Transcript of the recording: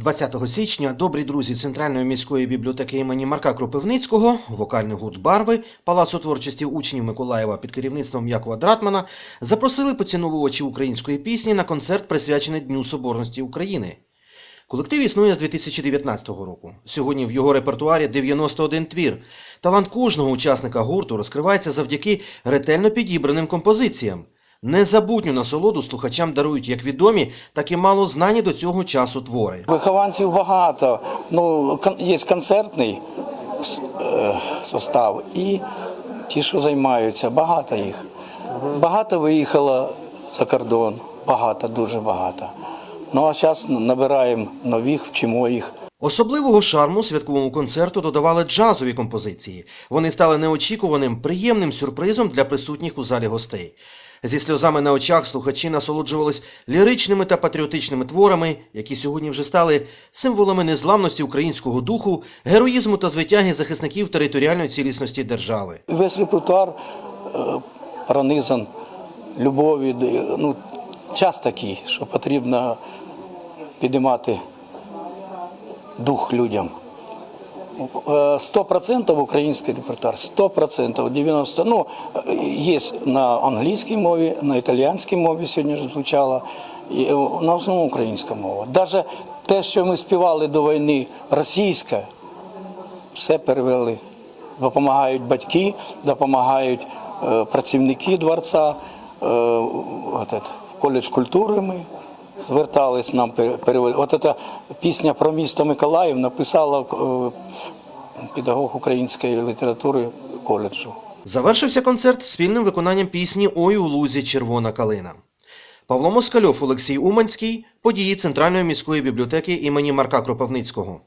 20 січня добрі друзі Центральної міської бібліотеки імені Марка Кропивницького, вокальний гурт Барви Палацу творчості учнів Миколаєва під керівництвом Якова Дратмана запросили поціновувачів української пісні на концерт, присвячений Дню Соборності України. Колектив існує з 2019 року. Сьогодні в його репертуарі 91 твір. Талант кожного учасника гурту розкривається завдяки ретельно підібраним композиціям. Незабутню насолоду слухачам дарують як відомі, так і мало знані до цього часу твори. Вихованців багато. Ну, є концертний е, состав і ті, що займаються, багато їх. Багато виїхало за кордон, багато, дуже багато. Ну а зараз набираємо нових, вчимо їх. Особливого шарму святковому концерту додавали джазові композиції. Вони стали неочікуваним, приємним сюрпризом для присутніх у залі гостей. Зі сльозами на очах слухачі насолоджувались ліричними та патріотичними творами, які сьогодні вже стали символами незламності українського духу, героїзму та звитяги захисників територіальної цілісності держави. Весь репертуар е, пронизан любов'ю. до- Ну, час такий, що потрібно підіймати дух людям. Е, 100% український репертуар, 100%, 90%. Ну, є на англійській мові, на італіянській мові сьогодні ж звучало, і е, на основному українська мова. Навіть те, що ми співали до війни російське, все перевели. Допомагають батьки, допомагають е, працівники дворця, е, коледж культури ми звертались нам пере- перевели. От ця пісня про місто Миколаїв написала е, педагог української літератури коледжу. Завершився концерт спільним виконанням пісні Ой у лузі червона калина. Павло Москальов, Олексій Уманський, події Центральної міської бібліотеки імені Марка Кропивницького.